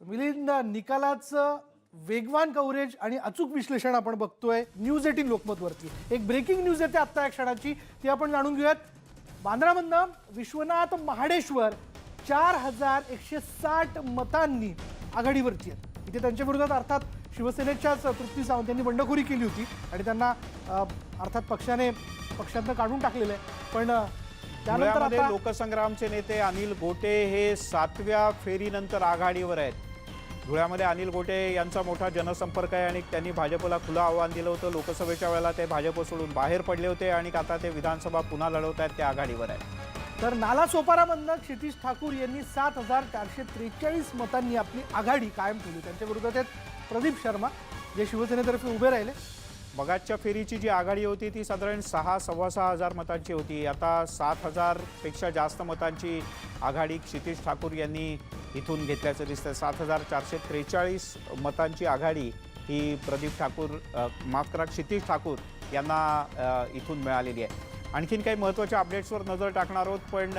मिलिंद निकालाचं वेगवान कव्हरेज आणि अचूक विश्लेषण आपण बघतोय न्यूज एटीन लोकमतवरती. एक ब्रेकिंग न्यूज येते आत्ता या क्षणाची. ती आपण जाणून घेऊयात. बांद्रामधनं विश्वनाथ महाडेश्वर चार हजार एकशे साठ मतांनी आघाडीवरती आहेत. इथे त्यांच्या विरोधात अर्थात शिवसेनेच्याच तृप्ती सावंत यांनी बंडखोरी केली होती आणि त्यांना अर्थात पक्षाने पक्षातनं काढून टाकलेलं आहे. पण त्यानंतर लोकसंग्रामचे नेते अनिल गोटे हे सातव्या फेरीनंतर आघाडीवर आहेत. धुळ्यामध्ये अनिल गोटे यांचा मोठा जनसंपर्क आहे आणि त्यांनी भाजपला खुलं आव्हान दिलं होतं. लोकसभेच्या वेळेला ते भाजप सोडून बाहेर पडले होते आणि आता ते विधानसभा पुन्हा लढवत आहेत ते आघाडीवर आहेत. तर नालासोपारामधनं क्षितिश ठाकूर यांनी सात हजार चारशे त्रेचाळीस मतांनी आपली आघाडी कायम ठेवली. त्यांच्या विरोधात आहेत प्रदीप शर्मा जे शिवसेनेतर्फे उभे राहिले. मगाचच्या फेरीची जी आघाडी होती ती साधारण सहा सव्वा सहा हजार मतांची होती. आता सात हजारपेक्षा जास्त मतांची आघाडी क्षितिश ठाकूर यांनी इथून घेतल्याचं दिसतं सात हजार चारशे त्रेचाळीस मतांची आघाडी ही प्रदीप ठाकूर माफ करा क्षितिश ठाकूर यांना इथून मिळालेली आहे. आणखीन काही महत्त्वाच्या अपडेट्सवर नजर टाकणार आहोत पण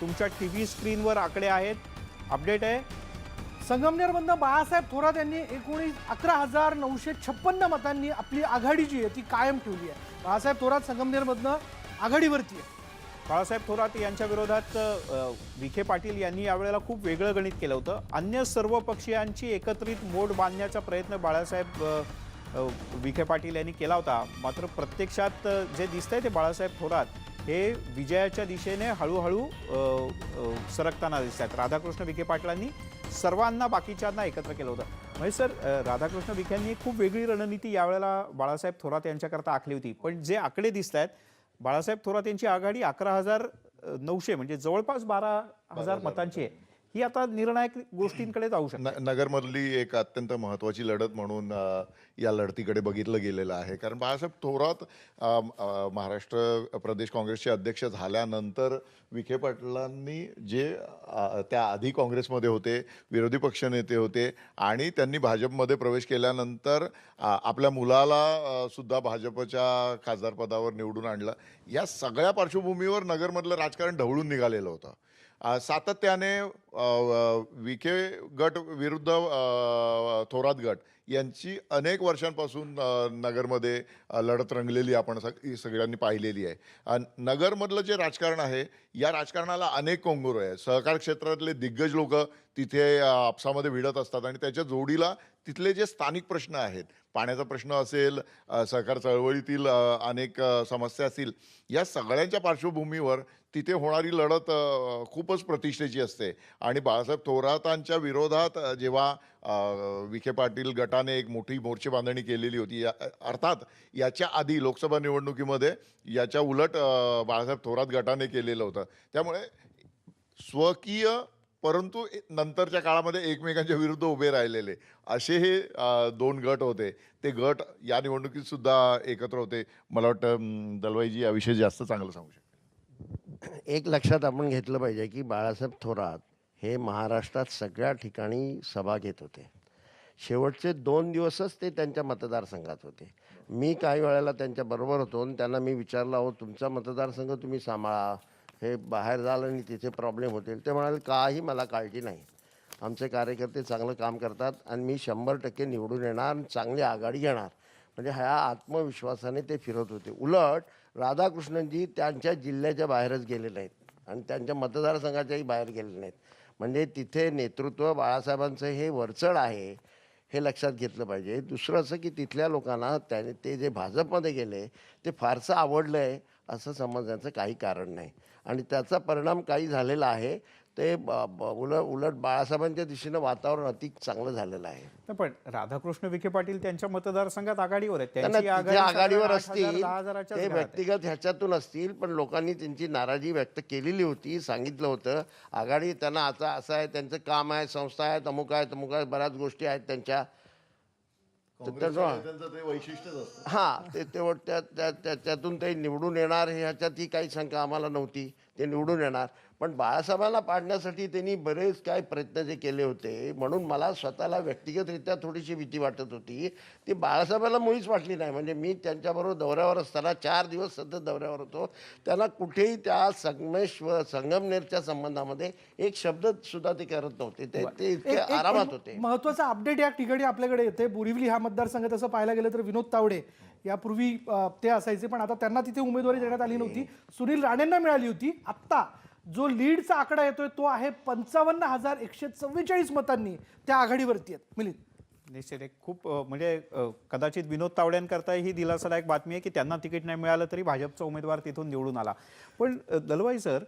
तुमच्या टी व्ही स्क्रीनवर आकडे आहेत. अपडेट आहे संगमनेरमधनं बाळासाहेब थोरात यांनी एकोणीस अकरा हजार नऊशे छप्पन्न मतांनी आपली आघाडी जी आहे ती कायम ठेवली आहे. बाळासाहेब थोरात संगमनेरमधनं आघाडीवरती आहे. बाळासाहेब थोरात यांच्या विरोधात विखे पाटील यांनी यावेळेला खूप वेगळं गणित केलं होतं. अन्य सर्व पक्षीयांची एकत्रित मोड बांधण्याचा प्रयत्न बाळासाहेब विखे पाटील यांनी केला होता. मात्र प्रत्यक्षात जे जे दिसतंय ते बाळासाहेब थोरात हे विजयाच्या दिशेने हळूहळू सरकताना दिसत आहेत राधाकृष्ण विखे पाटलांनी सर्वांना बाकीच्यांना एकत्र केलं होतं. म्हणजे सर राधाकृष्ण विखे यांनी खूप वेगळी रणनीती यावेळेला बाळासाहेब थोरात यांच्याकरता आखली होती. पण जे आकडे दिसत आहेत बाळासाहेब थोरात यांची आघाडी अकरा हजार नऊशे म्हणजे जवळपास बारा हजार. मतांची आहे. ही आता निर्णायक गोष्टींकडे जाऊ शकते. न नगरमधली एक अत्यंत महत्त्वाची लढत म्हणून या लढतीकडे बघितलं गेलेलं आहे. कारण बाळासाहेब थोरात महाराष्ट्र प्रदेश काँग्रेसचे अध्यक्ष झाल्यानंतर विखे पाटलांनी जे त्या आधी काँग्रेसमध्ये होते विरोधी पक्षनेते होते आणि त्यांनी भाजपमध्ये प्रवेश केल्यानंतर आपल्या मुलाला सुद्धा भाजपच्या खासदारपदावर निवडून आणलं. या सगळ्या पार्श्वभूमीवर नगरमधलं राजकारण ढवळून निघालेलं होतं. सातत्याने विखे गट विरुद्ध थोरात गट यांची अनेक वर्षांपासून नगरमध्ये लढत रंगलेली आपण सग सगळ्यांनी पाहिलेली आहे. नगरमधलं जे राजकारण आहे या राजकारणाला अनेक कोंगुर आहे सहकार क्षेत्रातले दिग्गज लोक तिथे आपसामध्ये भिडत असतात आणि त्याच्या जोडीला तिथले जे स्थानिक प्रश्न आहेत पाण्याचा प्रश्न असेल सहकार चळवळीतील अनेक समस्या असतील या सगळ्यांच्या पार्श्वभूमीवर तिथे होणारी लढत खूपच प्रतिष्ठेची असते. आणि बाळासाहेब थोरातांच्या विरोधात जेव्हा विखे पाटील गटाने एक मोठी मोर्चे बांधणी केलेली होती या अर्थात याच्या आधी लोकसभा निवडणुकीमध्ये याच्या उलट बाळासाहेब थोरात गटाने केलेलं होतं. त्यामुळे स्वकीय परंतु नंतरच्या काळामध्ये एकमेकांच्या विरुद्ध उभे राहिलेले. असे हे दोन गट होते. ते गट या निवडणुकीत सुद्धा एकत्र होते. मला वाटतं दलवाईजी याविषयी जास्त चांगलं सांगू शकतो एक लक्षात आपण घेतलं पाहिजे की बाळासाहेब थोरात हे महाराष्ट्रात सगळ्या ठिकाणी सभा घेत होते. शेवटचे दोन दिवसच ते त्यांच्या मतदारसंघात होते. मी काही वेळेला त्यांच्याबरोबर होतो आणि त्यांना मी विचारलं अहो तुमचा मतदारसंघ तुम्ही सांभाळा. हे बाहेर झालं आणि तिथे प्रॉब्लेम होतील. ते म्हणाले काही मला काळजी नाही. आमचे कार्यकर्ते चांगलं काम करतात आणि मी शंभर टक्के निवडून येणार आणि चांगली आघाडी घेणार. म्हणजे ह्या आत्मविश्वासाने ते फिरत होते. उलट राधाकृष्णनजी त्यांच्या जिल्ह्याच्या बाहेरच गेले नाहीत आणि त्यांच्या मतदारसंघाच्याही बाहेर गेले नाहीत म्हणजे तिथे नेतृत्व बाळासाहेबांचं हे वरचढ आहे हे लक्षात घेतलं पाहिजे. दुसरं असं की तिथल्या लोकांना त्याने ते जे भाजपमध्ये गेले ते फारसं आवडलं आहे असं समजण्याचं काही कारण नाही. आणि त्याचा परिणाम काही झालेला आहे ते उलट उलट बाळासाहेबांच्या दिशेनं वातावरण अति चांगलं झालेलं आहे. पण राधाकृष्ण विखे पाटील त्यांच्या मतदारसंघात आघाडीवर आहेत. आघाडीवर असतील. ते. व्यक्तिगत ह्याच्यातून असतील पण लोकांनी त्यांची नाराजी व्यक्त केलेली होती सांगितलं होतं. आघाडी त्यांना आता असं आहे त्यांचं काम आहे संस्था आहे अमुक आहे तमुक आहे बऱ्याच गोष्टी आहेत त्यांच्या. तर त्याचं- त्यांचं ते वैशिष्ट्यच असतं. हां ते तेवढ त्या त्या- त्या- त्यातून ते निवडून येणार हे ह्याच्यात ही काही शंका आम्हाला नव्हती. ते निवडून येणार. पण बाळासाहेबांना पाडण्यासाठी त्यांनी बरेच काय प्रयत्न जे केले होते म्हणून मला स्वतःला व्यक्तिगतरित्या थोडीशी भीती वाटत होती. ती बाळासाहेबांना मुळीच वाटली नाही. म्हणजे मी त्यांच्याबरोबर दौऱ्यावर असताना चार दिवस सतत दौऱ्यावर होतो. त्यांना कुठेही त्या संगमेश्वर संगमनेरच्या संबंधामध्ये एक शब्द सुद्धा ते करत नव्हते. ते ते इतके आरामात होते. महत्त्वाचा अपडेट या ठिकाणी आपल्याकडे येते बोरिवली हा मतदारसंघ तसं पाहायला गेलं तर विनोद तावडे यापूर्वी ते असायचे पण आता त्यांना तिथे उमेदवारी देण्यात आली नव्हती. सुनील राणेंना मिळाली होती. आत्ता जो लीडचा आकडा येतोय तो आहे पंचावन्न हजार एकशे चव्वेचाळीस मतांनी त्या आघाडीवरती आहेत. मिलिंद. निश्चित. एक खूप म्हणजे कदाचित विनोद तावड्यांकरता ही दिलासादायक बातमी आहे की त्यांना तिकीट नाही मिळालं तरी भाजपचा उमेदवार तिथून निवडून आला. पण दलवाई सर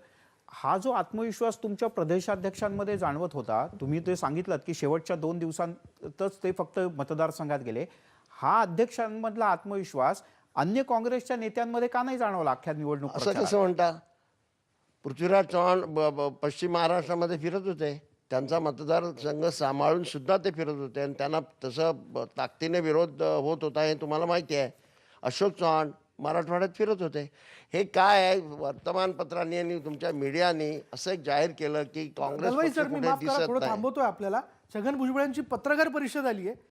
हा जो आत्मविश्वास तुमच्या प्रदेशाध्यक्षांमध्ये जाणवत होता तुम्ही ते सांगितलं की शेवटच्या दोन दिवसांतच ते फक्त मतदारसंघात गेले. हा अध्यक्षांमधला आत्मविश्वास अन्य काँग्रेसच्या नेत्यांमध्ये का नाही जाणवला अख्ख्या निवडणूक असं? कसं म्हणता? पृथ्वीराज चव्हाण पश्चिम महाराष्ट्रामध्ये फिरत होते. त्यांचा मतदारसंघ सांभाळून सुद्धा ते फिरत होते आणि त्यांना तसं ताकदीने विरोध होत होता हे तुम्हाला माहिती आहे. अशोक चव्हाण मराठवाड्यात फिरत होते. हे काय आहे? वर्तमानपत्रांनी आणि तुमच्या मीडियाने असं एक जाहीर केलं की काँग्रेस थांबवतोय आपल्याला. छगन भुजबळांची पत्रकार परिषद आली आहे